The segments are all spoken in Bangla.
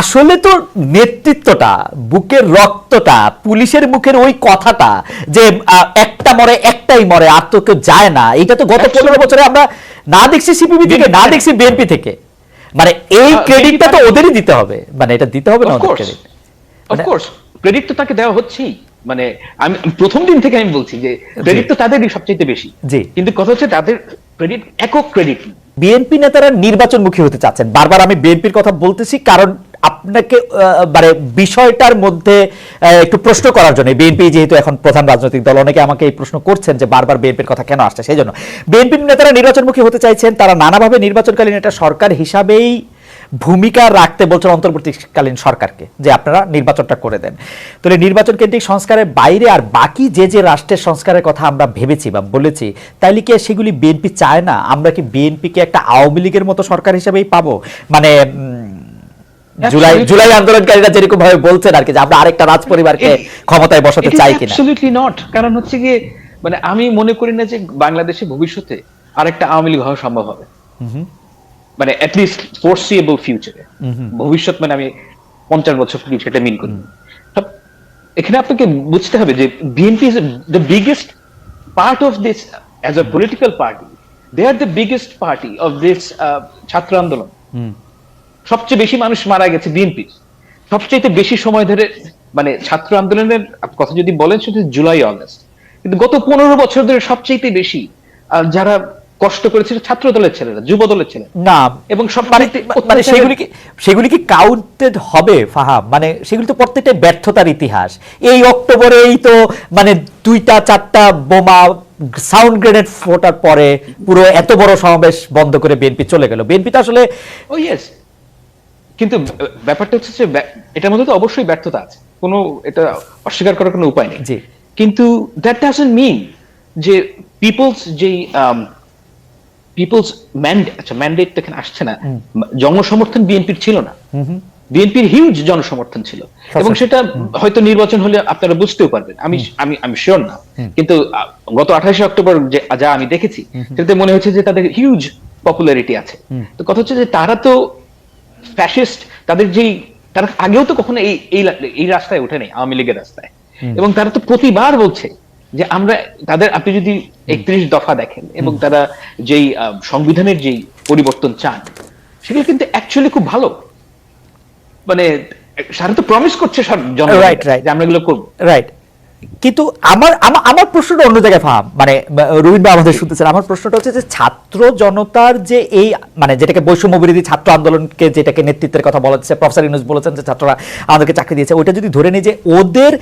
আসলে তো নেতৃত্বটা বুকের রক্তটা পুলিশের মুখের ওই কথাটা যে একটা মরে একটাই মরে আর তো কেউ যায় না এটা তো গত পনেরো বছরে আমরা না দেখছি সিপিবি থেকে না দেখছি বিএনপি থেকে। মানে এই ক্রেডিটটা তো ওদেরই দিতে হবে। মানে এটা দিতে হবে না ক্রেডিট অফকোর্স ক্রেডিট তো তাকে দেওয়া হচ্ছেই। মানে আমি প্রথম দিন থেকে আমি বলছি যে ক্রেডিট তো তাদেরই সবচেয়ে বেশি। জি। কিন্তু কথা হচ্ছে তাদের ক্রেডিট একক ক্রেডিট বিএনপি নেতারা নির্বাচনমুখী হতে চাচ্ছেন। বারবার আমি বিএনপির কথা বলতেছি কারণ আপনাকে মানে বিষয়টার মধ্যে একটু প্রশ্ন করার জন্য। বিএনপি যেহেতু এখন প্রধান রাজনৈতিক দল, অনেকে আমাকে এই প্রশ্ন করছেন যে বারবার বিএনপির কথা কেন আসছে, সেই জন্য। বিএনপির নেতারা নির্বাচনমুখী হতে চাইছেন, তারা নানাভাবে নির্বাচনকালীন একটা সরকার হিসাবেই ভূমিকা রাখতে বলছেন অন্তর্বর্তীকালীন সরকারকে, যে আপনারা নির্বাচনটা করে দেন। তাহলে নির্বাচন কেন্দ্রিক সংস্কারের বাইরে আর বাকি যে যে রাষ্ট্রের সংস্কারের কথা আমরা ভেবেছি বা বলেছি, তাইলে কি সেগুলি বিএনপি চায় না? আমরা কি বিএনপিকে একটা আওয়ামী লীগের মতো সরকার হিসেবেই পাবো? মানে জুলাই জুলাই আন্দোলনকারীরা যেরকম ভাবে বলছেন আর কি যে আমরা আরেকটা রাজ পরিবারকে ক্ষমতায় বসাতে চাই কিনা। অ্যাবসলিউটলি নট কারণ হচ্ছে গিয়ে মানে আমি মনে করি না যে বাংলাদেশে ভবিষ্যতে আরেকটা আওয়ামী লীগ হওয়া সম্ভব হবে। মানে অ্যাটলিস্ট ফোরসিয়েবল ফিউচারে ভবিষ্যৎ মানে আমি পঞ্চাশ বছর সেটা মিন করি। এখানে আপনাকে বুঝতে হবে যে BNP is the biggest part of this as a political party they are the biggest party of this ছাত্র আন্দোলন। সবচেয়ে বেশি মানুষ মারা গেছে বিএনপি সবচেয়ে বেশি সময় ধরে মানে ছাত্র আন্দোলনের কথা যদি বলেন সেটা জুলাই অগস্ট। কিন্তু গত পনেরো বছর ধরে সবচেয়ে বেশি যারা কষ্ট করেছে ছাত্র দলের ছেলেরা যুব দলের ছেলেরা। না এবং সব মানে অত্যাচারের- মানে সেগুলি কি সেগুলি কি কাউন্টেড হবে ফাহাম? মানে সেগুলি তো প্রত্যেকটা ব্যর্থতার ইতিহাস। এই অক্টোবরেই তো মানে দুইটা চারটা বোমা সাউন্ড গ্রেনেড ফোটার পরে পুরো এত বড় সমাবেশ বন্ধ করে বিএনপি চলে গেল। বিএনপি তো আসলে ও ইয়েস কিন্তু ব্যাপারটা হচ্ছে যে এটার মধ্যে তো অবশ্যই ব্যর্থতা আছে। কোনো এটা অস্বীকার করার কোনো উপায় নেই। কিন্তু দ্যাট ডাজন্ট মিন যে পিপলস যেই পিপলস ম্যান্ডেট আচ্ছা ম্যান্ডেট এখানে আসছে না। জনসমর্থন বিএনপির ছিল না। বিএনপির হিউজ জনসমর্থন ছিল। এবং সেটা হয়তো নির্বাচন হলে আপনারা বুঝতেও পারবেন। আমি আমি আমি শিওর না। কিন্তু গত আঠাশে অক্টোবর যে যা আমি দেখেছি সেটাতে মনে হচ্ছে যে তাদের হিউজ পপুলারিটি আছে। তো কথা হচ্ছে যে তারা তো ফ্যাসিস্ট তাদের যেই তারা আগেও তো কখনো এই এই রাস্তায় ওঠে নেই আওয়ামী লীগের রাস্তায়। এবং তারা তো প্রতিবার বলছে যে আমরা তাদের আপনি যদি একত্রিশ দফা দেখেন এবং তারা যেই সংবিধানের যেই পরিবর্তন চান সেগুলো কিন্তু অ্যাকচুয়ালি খুব ভালো। মানে সারা তো প্রমিস করছে সব Right, right. যে আমরা এগুলো করব। রাইট কিন্তু আমার আমার প্রশ্নটা অন্য জায়গায় ফাহাম। মানে রবীন্দ্র আমাদের শুনতেছেন। আমার প্রশ্নটা হচ্ছে যে ছাত্র জনতার যে এই মানে যেটাকে বৈষম্য বিরোধী ছাত্র আন্দোলনকে যেটাকে নেতৃত্বের কথা বলা হচ্ছে, প্রফেসর ইউনুস বলেছেন যে ছাত্ররা আমাদেরকে চাকরি দিয়েছে, ওইটা যদি ধরে নিই যে ওদের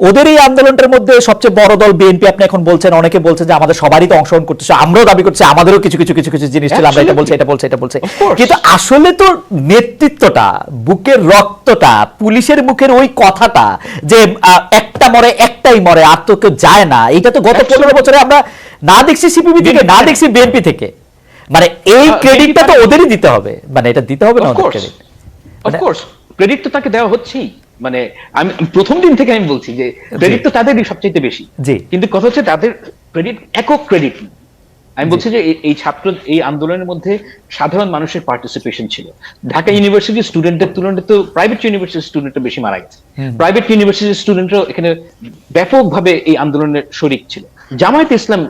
ওদের এই আন্দোলনটার মধ্যে সবচেয়ে বড় দল বিএনপি আপনি এখন বলছেন অনেকে বলছেন যে আমাদের সবারই তো অংশগ্রহণ করতেছে আমরাও দাবি করছি আমাদেরও কিছু কিছু কিছু কিছু জিনিস ছিল আমরা এটা বলছি এটা বলছি এটা বলছি। কিন্তু আসলে তো নেতৃত্বটা বুকের রক্তটা পুলিশের মুখের ওই কথাটা যে একটা মরে একটাই মরে আর তো কেউ যায় না এটা তো গত পনেরো বছরে আমরা না দেখছি সিপিবি থেকে না দেখছি বিএনপি থেকে। মানে এই ক্রেডিটটা তো ওদেরই দিতে হবে মানে এটা দিতে হবে না ক্রেডিট মানে- ক্রেডিট তো তাকে দেওয়া হচ্ছেই। মানে আমি প্রথম দিন থেকে আমি বলছি যে ক্রেডিট তো তাদেরই সবচেয়ে বেশি। কিন্তু কথা হচ্ছে তাদের ক্রেডিট একক ক্রেডিট আমি বলছি যে এই- ছাত্র এই আন্দোলনের মধ্যে সাধারণ মানুষের পার্টিসিপেশন ছিল। ঢাকা ইউনিভার্সিটির স্টুডেন্টের তুলনায় তো প্রাইভেট ইউনিভার্সিটির স্টুডেন্টরা বেশি মারা গেছে। প্রাইভেট ইউনিভার্সিটির স্টুডেন্টরাও এখানে ব্যাপকভাবে এই আন্দোলনের শরিক ছিল। জামায়াত ইসলাম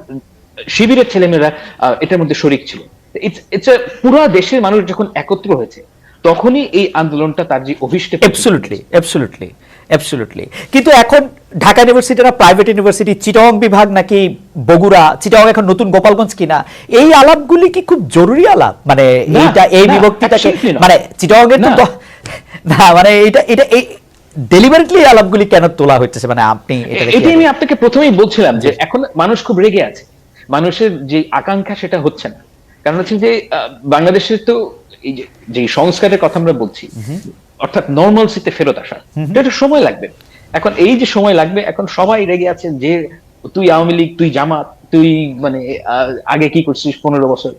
শিবিরের ছেলেমেয়েরা এটার মধ্যে শরিক ছিল। ইটস পুরো দেশের মানুষ যখন একত্র হয়েছে তখনই এই আন্দোলনটা তার যে অভিষ্টে অ্যাবসলিউটলি অ্যাবসলিউটলি অ্যাবসলিউটলি কিন্তু এখন ঢাকা ইউনিভার্সিটি না প্রাইভেট ইউনিভার্সিটি চিটং বিভাগ নাকি বগুড়া চিটং এখন নতুন গোপালগঞ্জ কিনা এই আলাপগুলি কি খুব জরুরি আলাপ? মানে এইটা এই বিভক্তিটাকে মানে চিটং এর তো না। মানে এটা এটা এই ডেলিভারেটলি আলাপগুলি কেন তোলা হচ্ছে মানে আপনি এটাই আমি আপনাকে প্রথমেই বলছিলাম যে এখন মানুষ খুব রেগে আছে। মানুষের যে আকাঙ্ক্ষা সেটা হচ্ছে না। কারণ হচ্ছে যে বাংলাদেশের তো এই যে সংস্কারের কথা আমরা বলছি অর্থাৎ নর্মালসিতে ফেরত আসা এটা সময় লাগবে। এখন এই যে সময় লাগবে এখন সবাই রেগে আছে যে তুই আওয়ামী লীগ তুই জামাত তুই মানে আগে কি করছিস পনেরো বছর?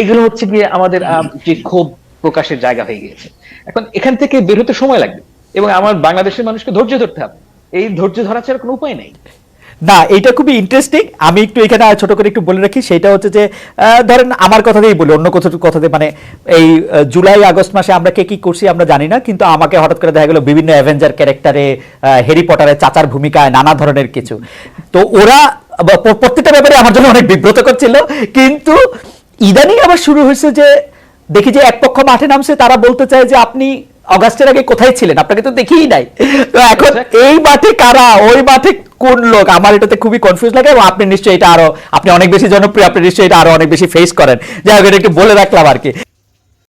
এগুলো হচ্ছে গিয়ে আমাদের যে ক্ষোভ প্রকাশের জায়গা হয়ে গিয়েছে। এখন এখান থেকে বের হতে সময় লাগবে এবং আমার বাংলাদেশের মানুষকে ধৈর্য ধরতে হবে। এই ধৈর্য ধরা ছাড়া কোনো উপায় নেই। না এটা খুবই ইন্টারেস্টিং আমি একটু এখানে ছোট করে একটু বলে রাখি, সেটা হচ্ছে যে ধরেন আমার কথা দিয়েই বলি, অন্য কথা দিয়ে মানে এই জুলাই, আগস্ট মাসে আমরা কে কি করছি আমরা জানি না, কিন্তু আমাকে হঠাৎ করে দেখা গেলো বিভিন্ন অ্যাভেঞ্জার ক্যারেক্টারে হ্যারি পটারের চাচার ভূমিকায় নানা ধরনের কিছু। তো ওরা প্রত্যেকটা ব্যাপারে আমার জন্য অনেক বিব্রতকর ছিল, কিন্তু ইদানিং আবার শুরু হয়েছে যে, দেখি যে এক পক্ষ মাঠে নামছে, তারা বলতে চায় যে, আপনি অগাস্টের আগে কোথায় ছিলেন? আপনাকে তো দেখেই নাই। তো এখন এই মাঠে কারা? ওই মাঠে কোন লোক? আমার এটাতে খুবই কনফিউজ লাগে এবং আপনি নিশ্চয়ই এটা আরও আপনি অনেক বেশি জনপ্রিয় আপনি নিশ্চয়ই এটা আরও অনেক বেশি ফেস করেন। যাই হোক এটা একটু বলে রাখলাম আর কি।